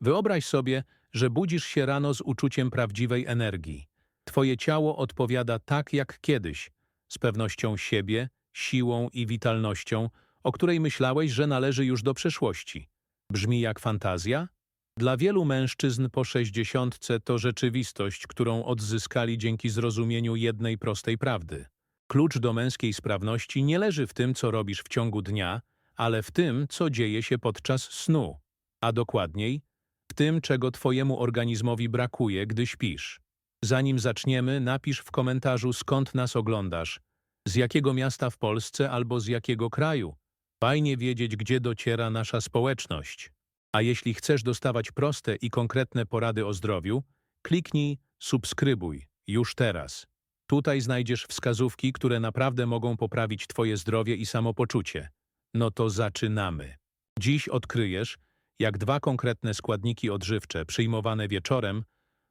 Wyobraź sobie, że budzisz się rano z uczuciem prawdziwej energii. Twoje ciało odpowiada tak jak kiedyś, z pewnością siebie, siłą i witalnością, o której myślałeś, że należy już do przeszłości. Brzmi jak fantazja? Dla wielu mężczyzn po sześćdziesiątce to rzeczywistość, którą odzyskali dzięki zrozumieniu jednej prostej prawdy. Klucz do męskiej sprawności nie leży w tym, co robisz w ciągu dnia, ale w tym, co dzieje się podczas snu, a dokładniej w tym, czego twojemu organizmowi brakuje, gdy śpisz. Zanim zaczniemy, napisz w komentarzu, skąd nas oglądasz, z jakiego miasta w Polsce albo z jakiego kraju. Fajnie wiedzieć, gdzie dociera nasza społeczność. A jeśli chcesz dostawać proste i konkretne porady o zdrowiu, kliknij subskrybuj już teraz. Tutaj znajdziesz wskazówki, które naprawdę mogą poprawić Twoje zdrowie i samopoczucie. No to zaczynamy. Dziś odkryjesz, jak dwa konkretne składniki odżywcze przyjmowane wieczorem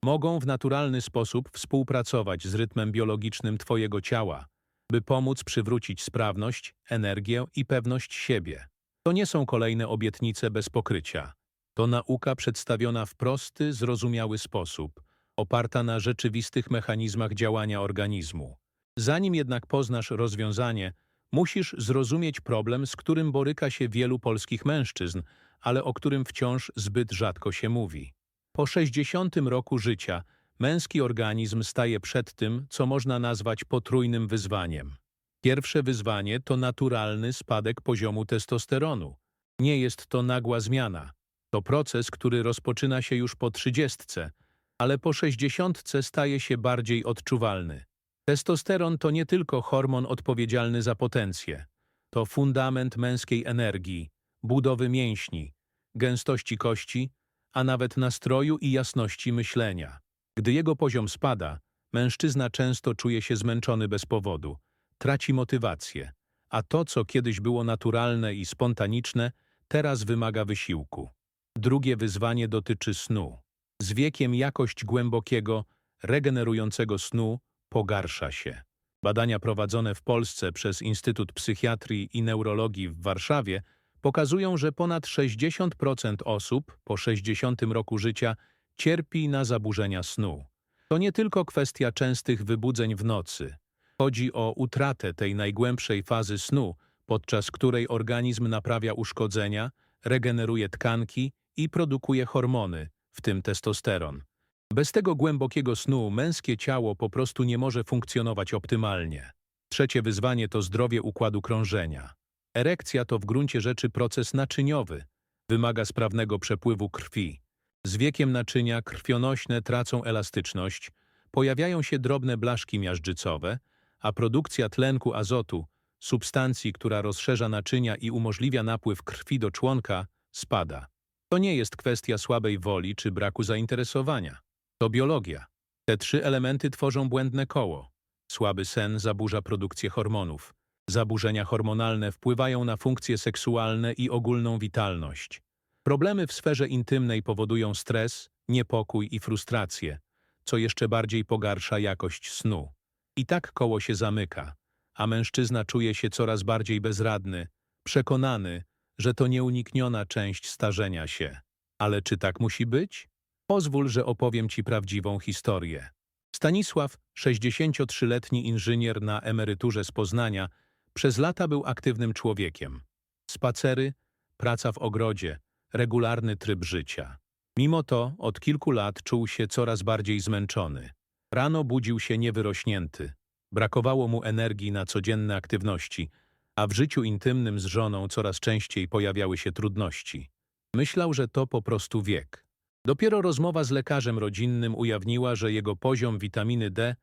mogą w naturalny sposób współpracować z rytmem biologicznym Twojego ciała, by pomóc przywrócić sprawność, energię i pewność siebie. To nie są kolejne obietnice bez pokrycia. To nauka przedstawiona w prosty, zrozumiały sposób, oparta na rzeczywistych mechanizmach działania organizmu. Zanim jednak poznasz rozwiązanie, musisz zrozumieć problem, z którym boryka się wielu polskich mężczyzn, ale o którym wciąż zbyt rzadko się mówi. Po 60 roku życia męski organizm staje przed tym, co można nazwać potrójnym wyzwaniem. Pierwsze wyzwanie to naturalny spadek poziomu testosteronu. Nie jest to nagła zmiana. To proces, który rozpoczyna się już po trzydziestce, ale po sześćdziesiątce staje się bardziej odczuwalny. Testosteron to nie tylko hormon odpowiedzialny za potencję. To fundament męskiej energii, budowy mięśni, gęstości kości, a nawet nastroju i jasności myślenia. Gdy jego poziom spada, mężczyzna często czuje się zmęczony bez powodu, traci motywację, a to, co kiedyś było naturalne i spontaniczne, teraz wymaga wysiłku. Drugie wyzwanie dotyczy snu. Z wiekiem jakość głębokiego, regenerującego snu pogarsza się. Badania prowadzone w Polsce przez Instytut Psychiatrii i Neurologii w Warszawie pokazują, że ponad 60% osób po 60 roku życia cierpi na zaburzenia snu. To nie tylko kwestia częstych wybudzeń w nocy. Chodzi o utratę tej najgłębszej fazy snu, podczas której organizm naprawia uszkodzenia, regeneruje tkanki i produkuje hormony, w tym testosteron. Bez tego głębokiego snu męskie ciało po prostu nie może funkcjonować optymalnie. Trzecie wyzwanie to zdrowie układu krążenia. Erekcja to w gruncie rzeczy proces naczyniowy. Wymaga sprawnego przepływu krwi. Z wiekiem naczynia krwionośne tracą elastyczność, pojawiają się drobne blaszki miażdżycowe, a produkcja tlenku azotu, substancji, która rozszerza naczynia i umożliwia napływ krwi do członka, spada. To nie jest kwestia słabej woli czy braku zainteresowania. To biologia. Te trzy elementy tworzą błędne koło. Słaby sen zaburza produkcję hormonów. Zaburzenia hormonalne wpływają na funkcje seksualne i ogólną witalność. Problemy w sferze intymnej powodują stres, niepokój i frustrację, co jeszcze bardziej pogarsza jakość snu. I tak koło się zamyka, a mężczyzna czuje się coraz bardziej bezradny, przekonany, że to nieunikniona część starzenia się. Ale czy tak musi być? Pozwól, że opowiem Ci prawdziwą historię. Stanisław, 63-letni inżynier na emeryturze z Poznania, przez lata był aktywnym człowiekiem. Spacery, praca w ogrodzie, regularny tryb życia. Mimo to od kilku lat czuł się coraz bardziej zmęczony. Rano budził się niewyrośnięty. Brakowało mu energii na codzienne aktywności, a w życiu intymnym z żoną coraz częściej pojawiały się trudności. Myślał, że to po prostu wiek. Dopiero rozmowa z lekarzem rodzinnym ujawniła, że jego poziom witaminy D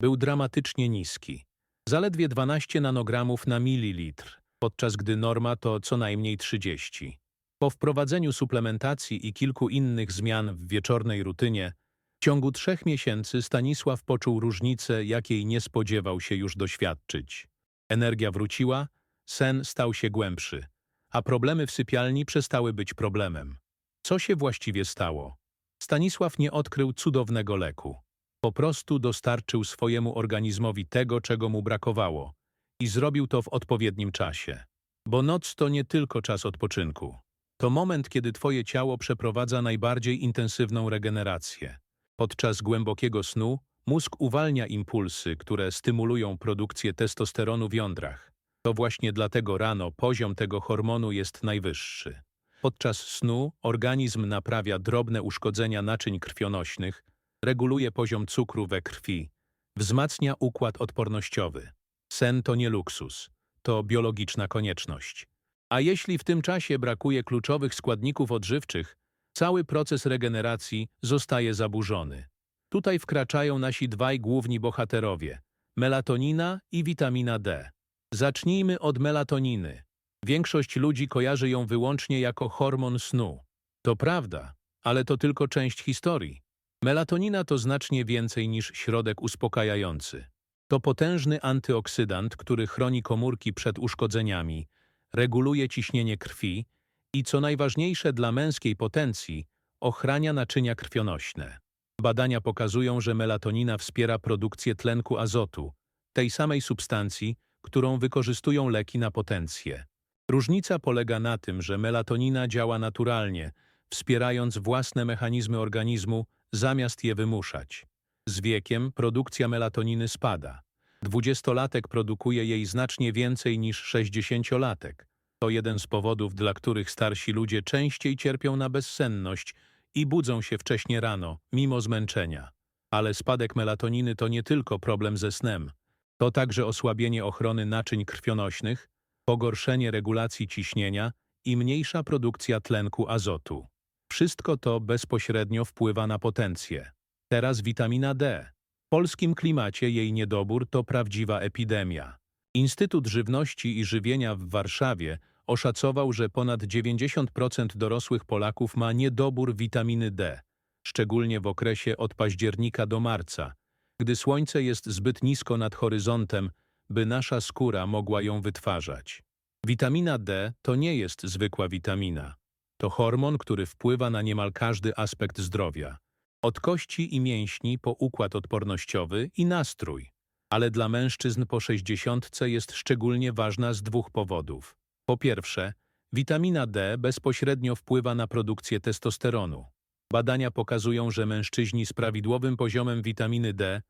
był dramatycznie niski. Zaledwie 12 nanogramów na mililitr, podczas gdy norma to co najmniej 30. Po wprowadzeniu suplementacji i kilku innych zmian w wieczornej rutynie, w ciągu trzech miesięcy Stanisław poczuł różnicę, jakiej nie spodziewał się już doświadczyć. Energia wróciła, sen stał się głębszy, a problemy w sypialni przestały być problemem. Co się właściwie stało? Stanisław nie odkrył cudownego leku. Po prostu dostarczył swojemu organizmowi tego, czego mu brakowało i zrobił to w odpowiednim czasie. Bo noc to nie tylko czas odpoczynku. To moment, kiedy twoje ciało przeprowadza najbardziej intensywną regenerację. Podczas głębokiego snu mózg uwalnia impulsy, które stymulują produkcję testosteronu w jądrach. To właśnie dlatego rano poziom tego hormonu jest najwyższy. Podczas snu organizm naprawia drobne uszkodzenia naczyń krwionośnych, reguluje poziom cukru we krwi, wzmacnia układ odpornościowy. Sen to nie luksus, to biologiczna konieczność. A jeśli w tym czasie brakuje kluczowych składników odżywczych, cały proces regeneracji zostaje zaburzony. Tutaj wkraczają nasi dwaj główni bohaterowie – melatonina i witamina D. Zacznijmy od melatoniny. Większość ludzi kojarzy ją wyłącznie jako hormon snu. To prawda, ale to tylko część historii. Melatonina to znacznie więcej niż środek uspokajający. To potężny antyoksydant, który chroni komórki przed uszkodzeniami, reguluje ciśnienie krwi i, co najważniejsze dla męskiej potencji, ochrania naczynia krwionośne. Badania pokazują, że melatonina wspiera produkcję tlenku azotu, tej samej substancji, którą wykorzystują leki na potencję. Różnica polega na tym, że melatonina działa naturalnie, wspierając własne mechanizmy organizmu, zamiast je wymuszać. Z wiekiem produkcja melatoniny spada. Dwudziestolatek produkuje jej znacznie więcej niż sześćdziesięciolatek. To jeden z powodów, dla których starsi ludzie częściej cierpią na bezsenność i budzą się wcześnie rano, mimo zmęczenia. Ale spadek melatoniny to nie tylko problem ze snem. To także osłabienie ochrony naczyń krwionośnych, pogorszenie regulacji ciśnienia i mniejsza produkcja tlenku azotu. Wszystko to bezpośrednio wpływa na potencję. Teraz witamina D. W polskim klimacie jej niedobór to prawdziwa epidemia. Instytut Żywności i Żywienia w Warszawie oszacował, że ponad 90% dorosłych Polaków ma niedobór witaminy D, szczególnie w okresie od października do marca, gdy słońce jest zbyt nisko nad horyzontem, by nasza skóra mogła ją wytwarzać. Witamina D to nie jest zwykła witamina. To hormon, który wpływa na niemal każdy aspekt zdrowia. Od kości i mięśni po układ odpornościowy i nastrój. Ale dla mężczyzn po 60 jest szczególnie ważna z dwóch powodów. Po pierwsze, witamina D bezpośrednio wpływa na produkcję testosteronu. Badania pokazują, że mężczyźni z prawidłowym poziomem witaminy D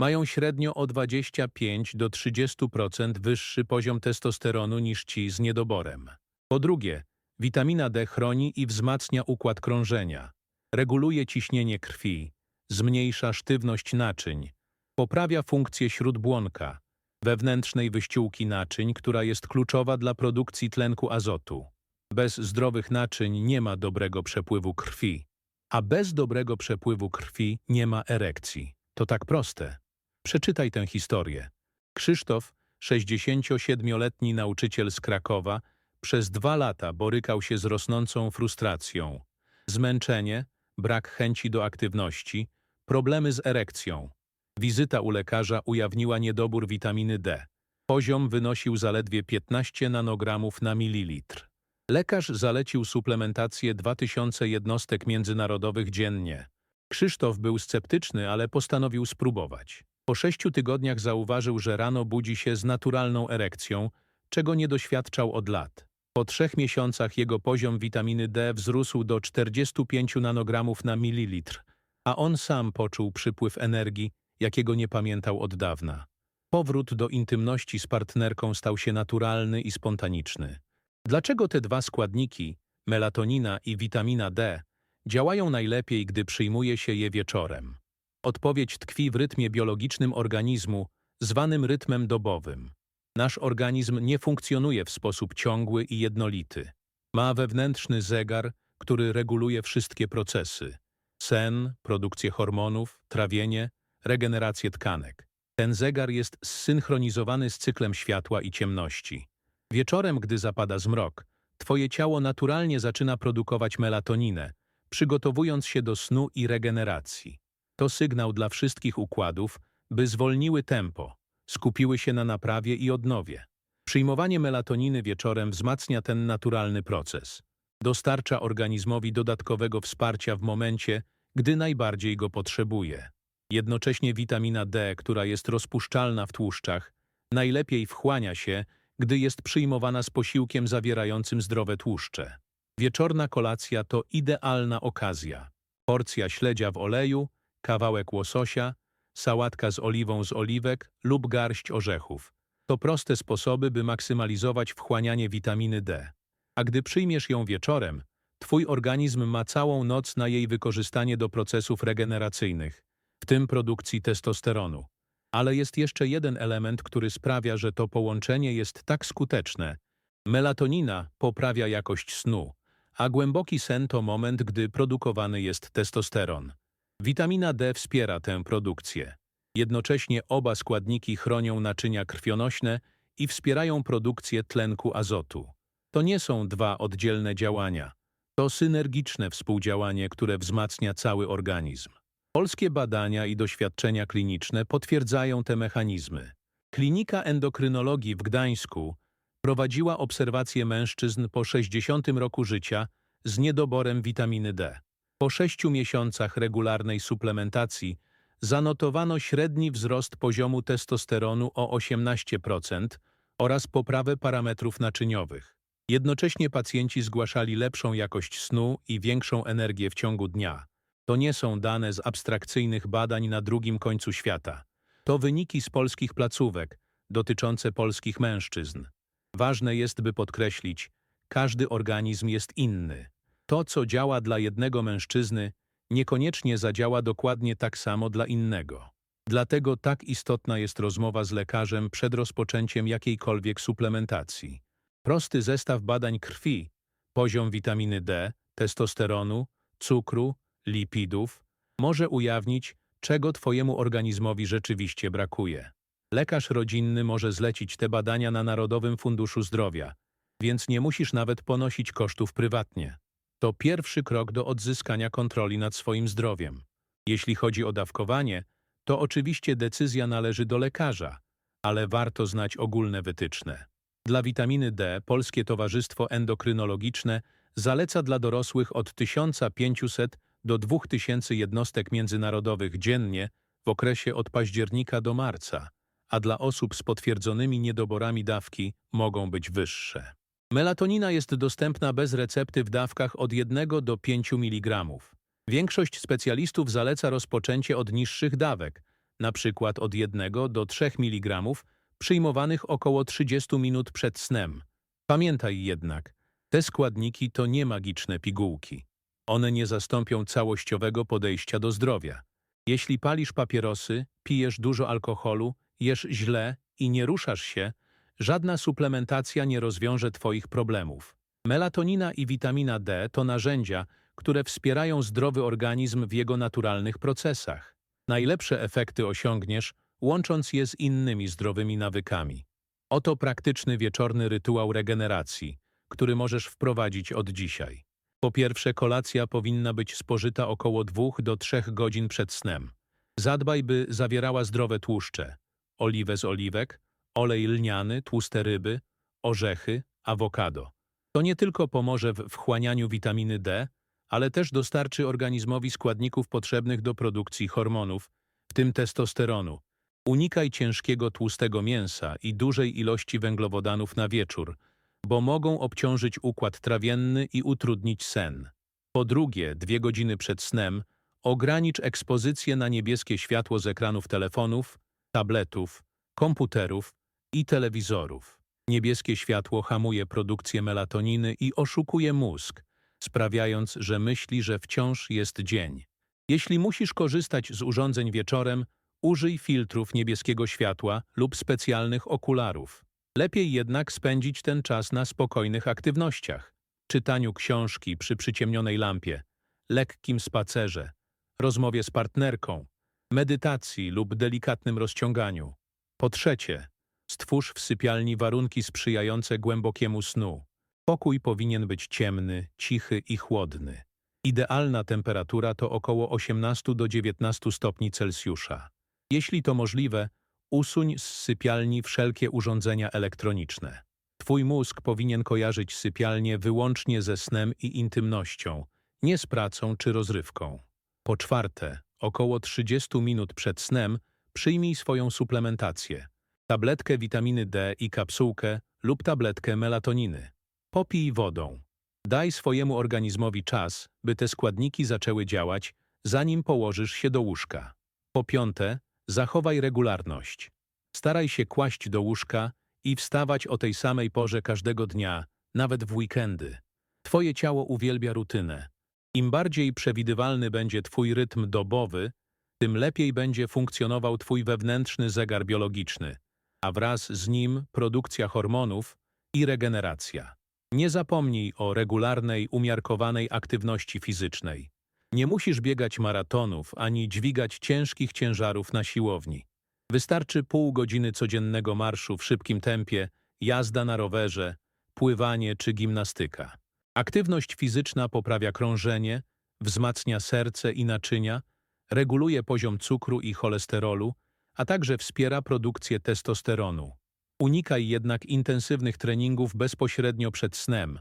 mają średnio o 25 do 30% wyższy poziom testosteronu niż ci z niedoborem. Po drugie, witamina D chroni i wzmacnia układ krążenia, reguluje ciśnienie krwi, zmniejsza sztywność naczyń, poprawia funkcję śródbłonka, wewnętrznej wyściółki naczyń, która jest kluczowa dla produkcji tlenku azotu. Bez zdrowych naczyń nie ma dobrego przepływu krwi, a bez dobrego przepływu krwi nie ma erekcji. To tak proste. Przeczytaj tę historię. Krzysztof, 67-letni nauczyciel z Krakowa, przez dwa lata borykał się z rosnącą frustracją. Zmęczenie, brak chęci do aktywności, problemy z erekcją. Wizyta u lekarza ujawniła niedobór witaminy D. Poziom wynosił zaledwie 15 nanogramów na mililitr. Lekarz zalecił suplementację 2000 jednostek międzynarodowych dziennie. Krzysztof był sceptyczny, ale postanowił spróbować. Po sześciu tygodniach zauważył, że rano budzi się z naturalną erekcją, czego nie doświadczał od lat. Po trzech miesiącach jego poziom witaminy D wzrósł do 45 nanogramów na mililitr, a on sam poczuł przypływ energii, jakiego nie pamiętał od dawna. Powrót do intymności z partnerką stał się naturalny i spontaniczny. Dlaczego te dwa składniki, melatonina i witamina D, działają najlepiej, gdy przyjmuje się je wieczorem? Odpowiedź tkwi w rytmie biologicznym organizmu, zwanym rytmem dobowym. Nasz organizm nie funkcjonuje w sposób ciągły i jednolity. Ma wewnętrzny zegar, który reguluje wszystkie procesy. Sen, produkcję hormonów, trawienie, regenerację tkanek. Ten zegar jest zsynchronizowany z cyklem światła i ciemności. Wieczorem, gdy zapada zmrok, twoje ciało naturalnie zaczyna produkować melatoninę, przygotowując się do snu i regeneracji. To sygnał dla wszystkich układów, by zwolniły tempo, skupiły się na naprawie i odnowie. Przyjmowanie melatoniny wieczorem wzmacnia ten naturalny proces. Dostarcza organizmowi dodatkowego wsparcia w momencie, gdy najbardziej go potrzebuje. Jednocześnie witamina D, która jest rozpuszczalna w tłuszczach, najlepiej wchłania się, gdy jest przyjmowana z posiłkiem zawierającym zdrowe tłuszcze. Wieczorna kolacja to idealna okazja. Porcja śledzia w oleju, kawałek łososia, sałatka z oliwą z oliwek lub garść orzechów. To proste sposoby, by maksymalizować wchłanianie witaminy D. A gdy przyjmiesz ją wieczorem, twój organizm ma całą noc na jej wykorzystanie do procesów regeneracyjnych, w tym produkcji testosteronu. Ale jest jeszcze jeden element, który sprawia, że to połączenie jest tak skuteczne. Melatonina poprawia jakość snu, a głęboki sen to moment, gdy produkowany jest testosteron. Witamina D wspiera tę produkcję. Jednocześnie oba składniki chronią naczynia krwionośne i wspierają produkcję tlenku azotu. To nie są dwa oddzielne działania. To synergiczne współdziałanie, które wzmacnia cały organizm. Polskie badania i doświadczenia kliniczne potwierdzają te mechanizmy. Klinika endokrynologii w Gdańsku prowadziła obserwacje mężczyzn po 60 roku życia z niedoborem witaminy D. Po sześciu miesiącach regularnej suplementacji zanotowano średni wzrost poziomu testosteronu o 18% oraz poprawę parametrów naczyniowych. Jednocześnie pacjenci zgłaszali lepszą jakość snu i większą energię w ciągu dnia. To nie są dane z abstrakcyjnych badań na drugim końcu świata. To wyniki z polskich placówek, dotyczące polskich mężczyzn. Ważne jest, by podkreślić, każdy organizm jest inny. To, co działa dla jednego mężczyzny, niekoniecznie zadziała dokładnie tak samo dla innego. Dlatego tak istotna jest rozmowa z lekarzem przed rozpoczęciem jakiejkolwiek suplementacji. Prosty zestaw badań krwi, poziom witaminy D, testosteronu, cukru, lipidów, może ujawnić, czego Twojemu organizmowi rzeczywiście brakuje. Lekarz rodzinny może zlecić te badania na Narodowym Funduszu Zdrowia, więc nie musisz nawet ponosić kosztów prywatnie. To pierwszy krok do odzyskania kontroli nad swoim zdrowiem. Jeśli chodzi o dawkowanie, to oczywiście decyzja należy do lekarza, ale warto znać ogólne wytyczne. Dla witaminy D Polskie Towarzystwo Endokrynologiczne zaleca dla dorosłych od 1500 do 2000 jednostek międzynarodowych dziennie w okresie od października do marca, a dla osób z potwierdzonymi niedoborami dawki mogą być wyższe. Melatonina jest dostępna bez recepty w dawkach od 1 do 5 mg. Większość specjalistów zaleca rozpoczęcie od niższych dawek, np. od 1 do 3 mg, przyjmowanych około 30 minut przed snem. Pamiętaj jednak, te składniki to nie magiczne pigułki. One nie zastąpią całościowego podejścia do zdrowia. Jeśli palisz papierosy, pijesz dużo alkoholu, jesz źle i nie ruszasz się, żadna suplementacja nie rozwiąże Twoich problemów. Melatonina i witamina D to narzędzia, które wspierają zdrowy organizm w jego naturalnych procesach. Najlepsze efekty osiągniesz, łącząc je z innymi zdrowymi nawykami. Oto praktyczny wieczorny rytuał regeneracji, który możesz wprowadzić od dzisiaj. Po pierwsze, kolacja powinna być spożyta około 2 do 3 godzin przed snem. Zadbaj, by zawierała zdrowe tłuszcze, oliwę z oliwek, olej lniany, tłuste ryby, orzechy, awokado. To nie tylko pomoże w wchłanianiu witaminy D, ale też dostarczy organizmowi składników potrzebnych do produkcji hormonów, w tym testosteronu. Unikaj ciężkiego tłustego mięsa i dużej ilości węglowodanów na wieczór, bo mogą obciążyć układ trawienny i utrudnić sen. Po drugie, dwie godziny przed snem ogranicz ekspozycję na niebieskie światło z ekranów telefonów, tabletów, komputerów i telewizorów. Niebieskie światło hamuje produkcję melatoniny i oszukuje mózg, sprawiając, że myśli, że wciąż jest dzień. Jeśli musisz korzystać z urządzeń wieczorem, użyj filtrów niebieskiego światła lub specjalnych okularów. Lepiej jednak spędzić ten czas na spokojnych aktywnościach, czytaniu książki przy przyciemnionej lampie, lekkim spacerze, rozmowie z partnerką, medytacji lub delikatnym rozciąganiu. Po trzecie, stwórz w sypialni warunki sprzyjające głębokiemu snu. Pokój powinien być ciemny, cichy i chłodny. Idealna temperatura to około 18 do 19 stopni Celsjusza. Jeśli to możliwe, usuń z sypialni wszelkie urządzenia elektroniczne. Twój mózg powinien kojarzyć sypialnię wyłącznie ze snem i intymnością, nie z pracą czy rozrywką. Po czwarte, około 30 minut przed snem przyjmij swoją suplementację, tabletkę witaminy D i kapsułkę lub tabletkę melatoniny. Popij wodą. Daj swojemu organizmowi czas, by te składniki zaczęły działać, zanim położysz się do łóżka. Po piąte, zachowaj regularność. Staraj się kłaść do łóżka i wstawać o tej samej porze każdego dnia, nawet w weekendy. Twoje ciało uwielbia rutynę. Im bardziej przewidywalny będzie Twój rytm dobowy, tym lepiej będzie funkcjonował Twój wewnętrzny zegar biologiczny, a wraz z nim produkcja hormonów i regeneracja. Nie zapomnij o regularnej, umiarkowanej aktywności fizycznej. Nie musisz biegać maratonów ani dźwigać ciężkich ciężarów na siłowni. Wystarczy pół godziny codziennego marszu w szybkim tempie, jazda na rowerze, pływanie czy gimnastyka. Aktywność fizyczna poprawia krążenie, wzmacnia serce i naczynia, reguluje poziom cukru i cholesterolu, a także wspiera produkcję testosteronu. Unikaj jednak intensywnych treningów bezpośrednio przed snem,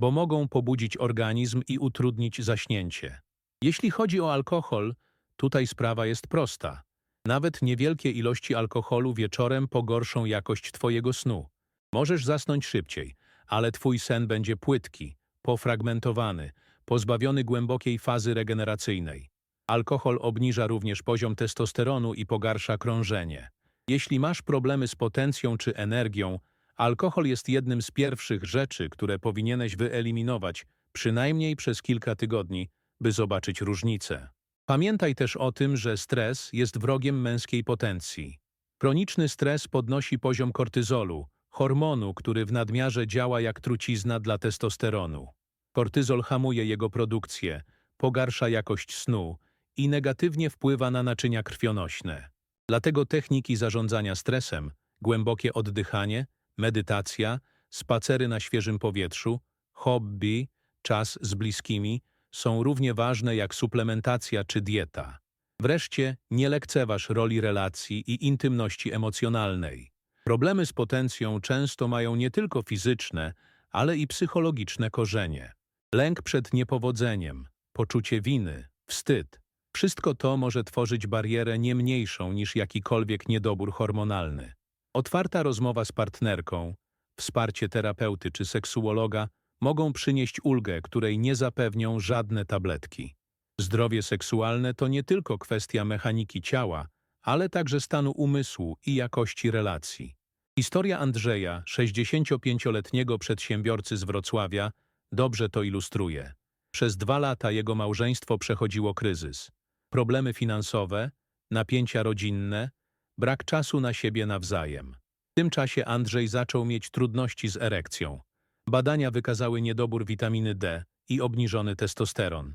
bo mogą pobudzić organizm i utrudnić zaśnięcie. Jeśli chodzi o alkohol, tutaj sprawa jest prosta. Nawet niewielkie ilości alkoholu wieczorem pogorszą jakość Twojego snu. Możesz zasnąć szybciej, ale Twój sen będzie płytki, pofragmentowany, pozbawiony głębokiej fazy regeneracyjnej. Alkohol obniża również poziom testosteronu i pogarsza krążenie. Jeśli masz problemy z potencją czy energią, alkohol jest jednym z pierwszych rzeczy, które powinieneś wyeliminować, przynajmniej przez kilka tygodni, by zobaczyć różnicę. Pamiętaj też o tym, że stres jest wrogiem męskiej potencji. Chroniczny stres podnosi poziom kortyzolu, hormonu, który w nadmiarze działa jak trucizna dla testosteronu. Kortyzol hamuje jego produkcję, pogarsza jakość snu i negatywnie wpływa na naczynia krwionośne. Dlatego techniki zarządzania stresem, głębokie oddychanie, medytacja, spacery na świeżym powietrzu, hobby, czas z bliskimi są równie ważne jak suplementacja czy dieta. Wreszcie nie lekceważ roli relacji i intymności emocjonalnej. Problemy z potencją często mają nie tylko fizyczne, ale i psychologiczne korzenie. Lęk przed niepowodzeniem, poczucie winy, wstyd. Wszystko to może tworzyć barierę nie mniejszą niż jakikolwiek niedobór hormonalny. Otwarta rozmowa z partnerką, wsparcie terapeuty czy seksuologa mogą przynieść ulgę, której nie zapewnią żadne tabletki. Zdrowie seksualne to nie tylko kwestia mechaniki ciała, ale także stanu umysłu i jakości relacji. Historia Andrzeja, 65-letniego przedsiębiorcy z Wrocławia, dobrze to ilustruje. Przez dwa lata jego małżeństwo przechodziło kryzys. Problemy finansowe, napięcia rodzinne, brak czasu na siebie nawzajem. W tym czasie Andrzej zaczął mieć trudności z erekcją. Badania wykazały niedobór witaminy D i obniżony testosteron.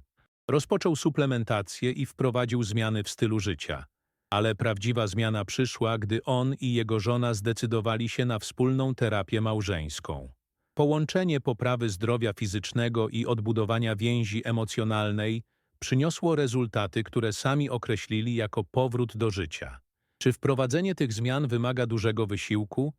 Rozpoczął suplementację i wprowadził zmiany w stylu życia. Ale prawdziwa zmiana przyszła, gdy on i jego żona zdecydowali się na wspólną terapię małżeńską. Połączenie poprawy zdrowia fizycznego i odbudowania więzi emocjonalnej przyniosło rezultaty, które sami określili jako powrót do życia. Czy wprowadzenie tych zmian wymaga dużego wysiłku?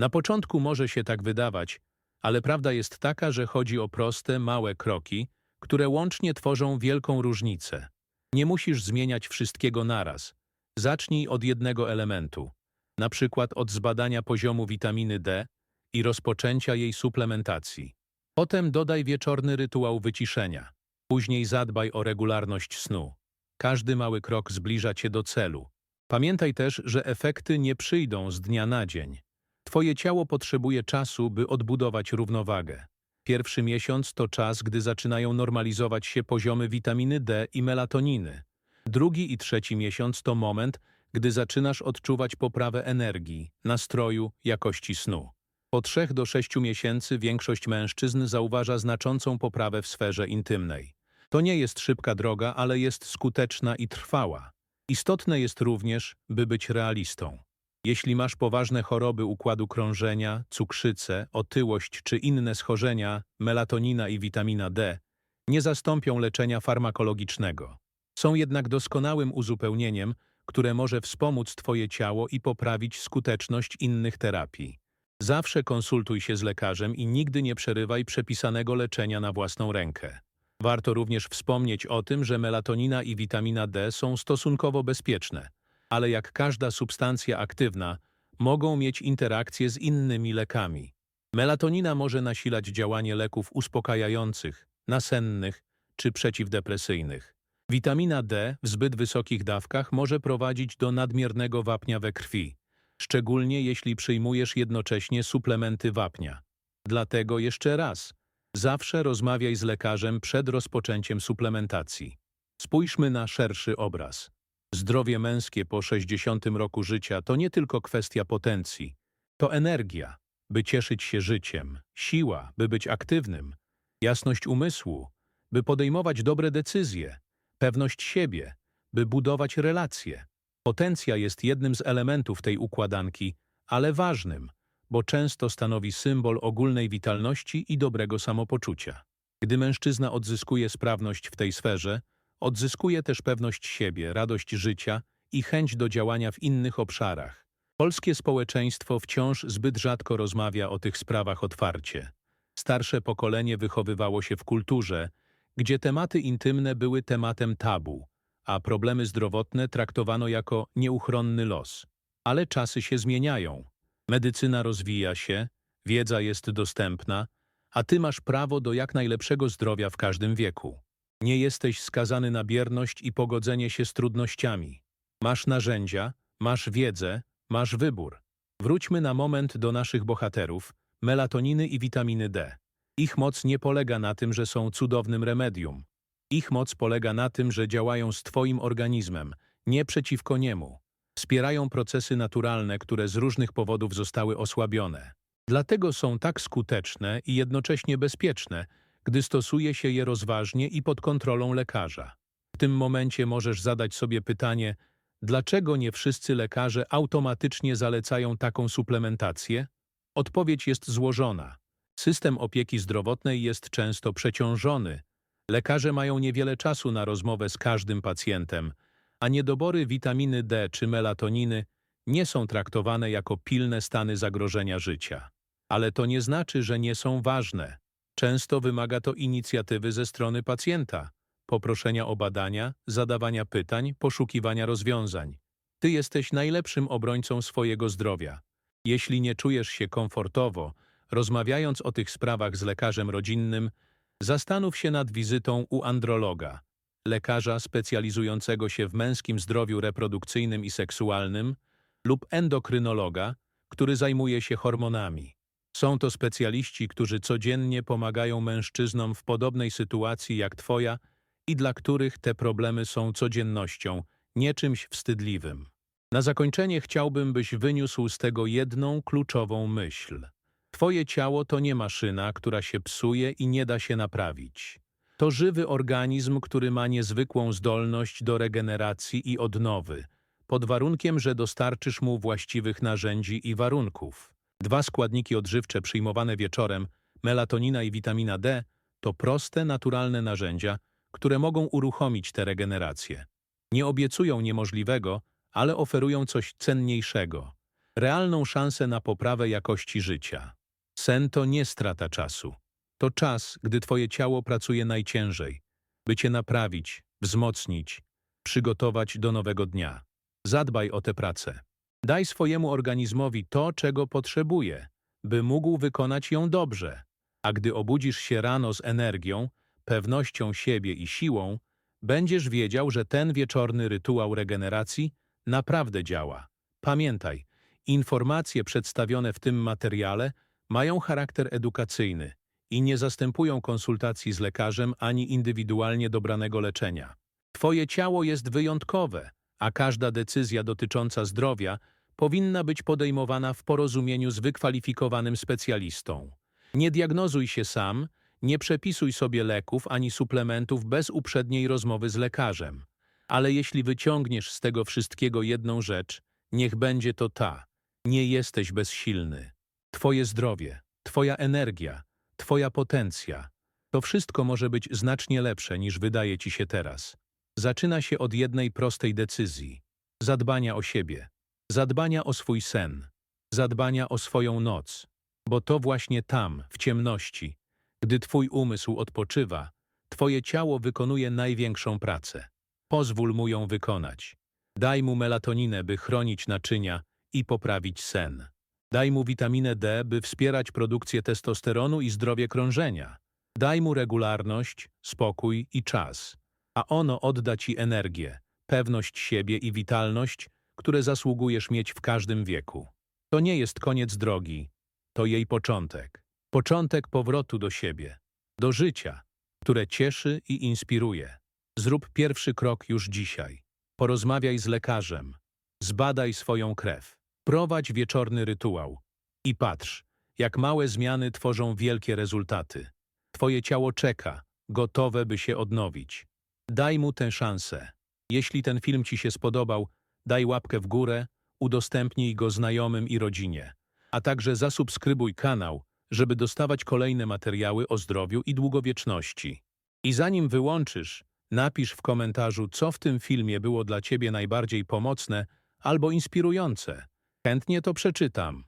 Na początku może się tak wydawać, ale prawda jest taka, że chodzi o proste, małe kroki, które łącznie tworzą wielką różnicę. Nie musisz zmieniać wszystkiego naraz. Zacznij od jednego elementu, na przykład od zbadania poziomu witaminy D i rozpoczęcia jej suplementacji. Potem dodaj wieczorny rytuał wyciszenia. Później zadbaj o regularność snu. Każdy mały krok zbliża cię do celu. Pamiętaj też, że efekty nie przyjdą z dnia na dzień. Twoje ciało potrzebuje czasu, by odbudować równowagę. Pierwszy miesiąc to czas, gdy zaczynają normalizować się poziomy witaminy D i melatoniny. Drugi i trzeci miesiąc to moment, gdy zaczynasz odczuwać poprawę energii, nastroju, jakości snu. Po trzech do sześciu miesięcy większość mężczyzn zauważa znaczącą poprawę w sferze intymnej. To nie jest szybka droga, ale jest skuteczna i trwała. Istotne jest również, by być realistą. Jeśli masz poważne choroby układu krążenia, cukrzycę, otyłość czy inne schorzenia, melatonina i witamina D nie zastąpią leczenia farmakologicznego. Są jednak doskonałym uzupełnieniem, które może wspomóc Twoje ciało i poprawić skuteczność innych terapii. Zawsze konsultuj się z lekarzem i nigdy nie przerywaj przepisanego leczenia na własną rękę. Warto również wspomnieć o tym, że melatonina i witamina D są stosunkowo bezpieczne, ale jak każda substancja aktywna, mogą mieć interakcje z innymi lekami. Melatonina może nasilać działanie leków uspokajających, nasennych czy przeciwdepresyjnych. Witamina D w zbyt wysokich dawkach może prowadzić do nadmiernego wapnia we krwi, szczególnie jeśli przyjmujesz jednocześnie suplementy wapnia. Dlatego jeszcze raz, zawsze rozmawiaj z lekarzem przed rozpoczęciem suplementacji. Spójrzmy na szerszy obraz. Zdrowie męskie po 60 roku życia to nie tylko kwestia potencji, to energia, by cieszyć się życiem, siła, by być aktywnym, jasność umysłu, by podejmować dobre decyzje, pewność siebie, by budować relacje. Potencja jest jednym z elementów tej układanki, ale ważnym, bo często stanowi symbol ogólnej witalności i dobrego samopoczucia. Gdy mężczyzna odzyskuje sprawność w tej sferze, odzyskuje też pewność siebie, radość życia i chęć do działania w innych obszarach. Polskie społeczeństwo wciąż zbyt rzadko rozmawia o tych sprawach otwarcie. Starsze pokolenie wychowywało się w kulturze, gdzie tematy intymne były tematem tabu, a problemy zdrowotne traktowano jako nieuchronny los. Ale czasy się zmieniają. Medycyna rozwija się, wiedza jest dostępna, a ty masz prawo do jak najlepszego zdrowia w każdym wieku. Nie jesteś skazany na bierność i pogodzenie się z trudnościami. Masz narzędzia, masz wiedzę, masz wybór. Wróćmy na moment do naszych bohaterów, melatoniny i witaminy D. Ich moc nie polega na tym, że są cudownym remedium. Ich moc polega na tym, że działają z Twoim organizmem, nie przeciwko niemu. Wspierają procesy naturalne, które z różnych powodów zostały osłabione. Dlatego są tak skuteczne i jednocześnie bezpieczne, gdy stosuje się je rozważnie i pod kontrolą lekarza. W tym momencie możesz zadać sobie pytanie, dlaczego nie wszyscy lekarze automatycznie zalecają taką suplementację? Odpowiedź jest złożona. System opieki zdrowotnej jest często przeciążony. Lekarze mają niewiele czasu na rozmowę z każdym pacjentem, a niedobory witaminy D czy melatoniny nie są traktowane jako pilne stany zagrożenia życia. Ale to nie znaczy, że nie są ważne. Często wymaga to inicjatywy ze strony pacjenta, poproszenia o badania, zadawania pytań, poszukiwania rozwiązań. Ty jesteś najlepszym obrońcą swojego zdrowia. Jeśli nie czujesz się komfortowo, rozmawiając o tych sprawach z lekarzem rodzinnym, zastanów się nad wizytą u androloga, lekarza specjalizującego się w męskim zdrowiu reprodukcyjnym i seksualnym lub endokrynologa, który zajmuje się hormonami. Są to specjaliści, którzy codziennie pomagają mężczyznom w podobnej sytuacji jak Twoja i dla których te problemy są codziennością, nie czymś wstydliwym. Na zakończenie chciałbym, byś wyniósł z tego jedną kluczową myśl. Twoje ciało to nie maszyna, która się psuje i nie da się naprawić. To żywy organizm, który ma niezwykłą zdolność do regeneracji i odnowy, pod warunkiem, że dostarczysz mu właściwych narzędzi i warunków. Dwa składniki odżywcze przyjmowane wieczorem, melatonina i witamina D, to proste, naturalne narzędzia, które mogą uruchomić tę regenerację. Nie obiecują niemożliwego, ale oferują coś cenniejszego realną szansę na poprawę jakości życia. Sen to nie strata czasu. To czas, gdy Twoje ciało pracuje najciężej, by Cię naprawić, wzmocnić, przygotować do nowego dnia. Zadbaj o tę pracę. Daj swojemu organizmowi to, czego potrzebuje, by mógł wykonać ją dobrze. A gdy obudzisz się rano z energią, pewnością siebie i siłą, będziesz wiedział, że ten wieczorny rytuał regeneracji naprawdę działa. Pamiętaj, informacje przedstawione w tym materiale mają charakter edukacyjny i nie zastępują konsultacji z lekarzem ani indywidualnie dobranego leczenia. Twoje ciało jest wyjątkowe, a każda decyzja dotycząca zdrowia powinna być podejmowana w porozumieniu z wykwalifikowanym specjalistą. Nie diagnozuj się sam, nie przepisuj sobie leków ani suplementów bez uprzedniej rozmowy z lekarzem. Ale jeśli wyciągniesz z tego wszystkiego jedną rzecz, niech będzie to ta. Nie jesteś bezsilny. Twoje zdrowie, Twoja energia, Twoja potencja. To wszystko może być znacznie lepsze niż wydaje Ci się teraz. Zaczyna się od jednej prostej decyzji. Zadbania o siebie. Zadbania o swój sen. Zadbania o swoją noc. Bo to właśnie tam, w ciemności, gdy Twój umysł odpoczywa, Twoje ciało wykonuje największą pracę. Pozwól mu ją wykonać. Daj mu melatoninę, by chronić naczynia i poprawić sen. Daj mu witaminę D, by wspierać produkcję testosteronu i zdrowie krążenia. Daj mu regularność, spokój i czas, a ono odda ci energię, pewność siebie i witalność, które zasługujesz mieć w każdym wieku. To nie jest koniec drogi, to jej początek. Początek powrotu do siebie, do życia, które cieszy i inspiruje. Zrób pierwszy krok już dzisiaj. Porozmawiaj z lekarzem, zbadaj swoją krew, prowadź wieczorny rytuał i patrz, jak małe zmiany tworzą wielkie rezultaty. Twoje ciało czeka, gotowe by się odnowić. Daj mu tę szansę. Jeśli ten film Ci się spodobał, daj łapkę w górę, udostępnij go znajomym i rodzinie, a także zasubskrybuj kanał, żeby dostawać kolejne materiały o zdrowiu i długowieczności. I zanim wyłączysz, napisz w komentarzu, co w tym filmie było dla Ciebie najbardziej pomocne albo inspirujące. Chętnie to przeczytam.